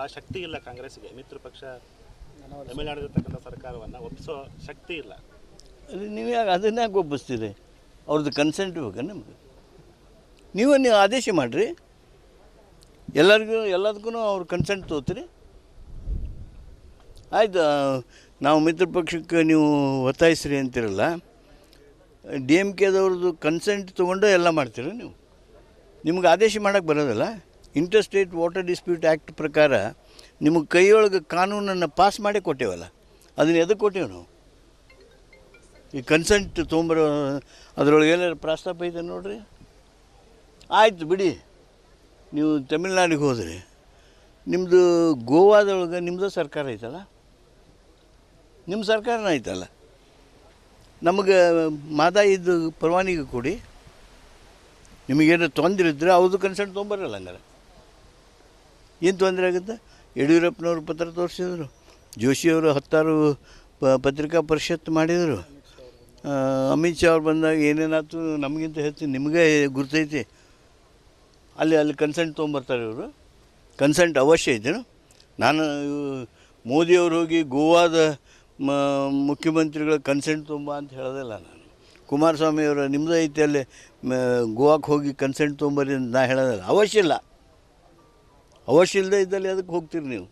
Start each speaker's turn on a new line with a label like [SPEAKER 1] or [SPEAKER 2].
[SPEAKER 1] ಆ ಶಕ್ತಿ ಇಲ್ಲ ಕಾಂಗ್ರೆಸ್ಗೆ ಮಿತ್ರ ಪಕ್ಷ ತಮಿಳುನಾಡಿರ್ತಕ್ಕಂಥ ಸರ್ಕಾರವನ್ನು ಒಪ್ಪಿಸೋ ಶಕ್ತಿ ಇಲ್ಲ.
[SPEAKER 2] ನೀವು ಯಾಕೆ ಅದನ್ನ ಯಾಕೆ ಒಪ್ಪಿಸ್ತೀರಿ? ಅವ್ರದ್ದು ಕನ್ಸೆಂಟ್ ಬೇಕಾ ನಿಮ್ಗೆ? ನೀವು ನೀವು ಆದೇಶ ಮಾಡಿರಿ. ಎಲ್ಲರಿಗೂ ಎಲ್ಲದಕ್ಕೂ ಅವ್ರ ಕನ್ಸೆಂಟ್ ತೊಗೋತೀರಿ. ಆಯಿತು ನಾವು ಮಿತ್ರ ಪಕ್ಷಕ್ಕೆ ನೀವು ಒತ್ತಾಯಿಸ್ರಿ ಅಂತಿರಲ್ಲ, ಡಿ ಎಂ ಕೆದವ್ರದ್ದು ಕನ್ಸೆಂಟ್ ತೊಗೊಂಡು ಎಲ್ಲ ಮಾಡ್ತೀರ ನೀವು? ನಿಮ್ಗೆ ಆದೇಶ ಮಾಡೋಕ್ಕೆ ಬರೋದಿಲ್ಲ? Inter state water dispute act ಪ್ರಕಾರ ನಿಮಗೆ ಕೈಯೊಳಗೆ ಕಾನೂನನ್ನು ಪಾಸ್ ಮಾಡೇ ಕೊಟ್ಟೇವಲ್ಲ? ಅದನ್ನ ಎದಕ್ಕೆ ಕೊಟ್ಟೇವೆ ನಾವು? ಈ ಕನ್ಸೆಂಟ್ ತೊಗೊಂಬರೋ ಅದರೊಳಗೆ ಏನಾರು ಪ್ರಸ್ತಾಪ ಇದೆ ನೋಡ್ರಿ? ಆಯ್ತು ಬಿಡಿ. ನೀವು ತಮಿಳ್ನಾಡಿಗೆ ಹೋದ್ರಿ ನಿಮ್ಮದು ಗೋವಾದೊಳಗೆ ನಿಮ್ಮದು ಸರ್ಕಾರ ಐತಲ್ಲ? ನಿಮ್ಮ ಸರ್ಕಾರನ ಐತಲ್ಲ? ನಮಗೆ ಮಾದಾಯಿದ್ದು ಪರವಾನಗಿ ಕೊಡಿ. ನಿಮಗೇನು ತೊಂದರೆ ಇದ್ದರೆ ಅವ್ರದ್ದು ಕನ್ಸೆಂಟ್ ತೊಗೊಂಬರಲ್ಲ ಹಂಗಾರೆ. ಏನು ತೊಂದರೆ ಆಗುತ್ತೆ? ಯಡಿಯೂರಪ್ಪನವರು ಪತ್ರ ತೋರಿಸಿದರು. ಜೋಶಿಯವರು ಹತ್ತಾರು ಪ, ಪತ್ರಿಕಾ ಪರಿಷತ್ ಮಾಡಿದರು. ಅಮಿತ್ ಶಾ ಅವ್ರು ಬಂದಾಗ ಏನೇನಾಯ್ತು? ನಮಗಿಂತ ಹೆಚ್ಚು ನಿಮಗೆ ಗುರ್ತೈತಿ. ಅಲ್ಲಿ ಅಲ್ಲಿ ಕನ್ಸೆಂಟ್ ತೊಗೊಂಬರ್ತಾರೆ ಇವರು. ಕನ್ಸೆಂಟ್ ಅವಶ್ಯ ಐತೇನು ನಾನು ಮೋದಿಯವರು ಹೋಗಿ ಗೋವಾದ ಮ, ಮುಖ್ಯಮಂತ್ರಿಗಳ ಕನ್ಸೆಂಟ್ ತುಂಬ ಅಂತ ಹೇಳೋದಿಲ್ಲ ನಾನು. ಕುಮಾರಸ್ವಾಮಿ ಅವರು ನಿಮ್ಮದು ಐತೆ ಅಲ್ಲಿ ಗೋವಾಕ್ಕೆ ಹೋಗಿ ಕನ್ಸೆಂಟ್ ತೊಗೊಂಬರಿ ಅಂತ ನಾ ಹೇಳೋದಿಲ್ಲ. ಅವಶ್ಯ ಇಲ್ಲ. ಅವಶ್ಯ ಇಲ್ಲದೆ ಇದ್ದಲ್ಲಿ ಅದಕ್ಕೆ ಹೋಗ್ತೀರಿ ನೀವು.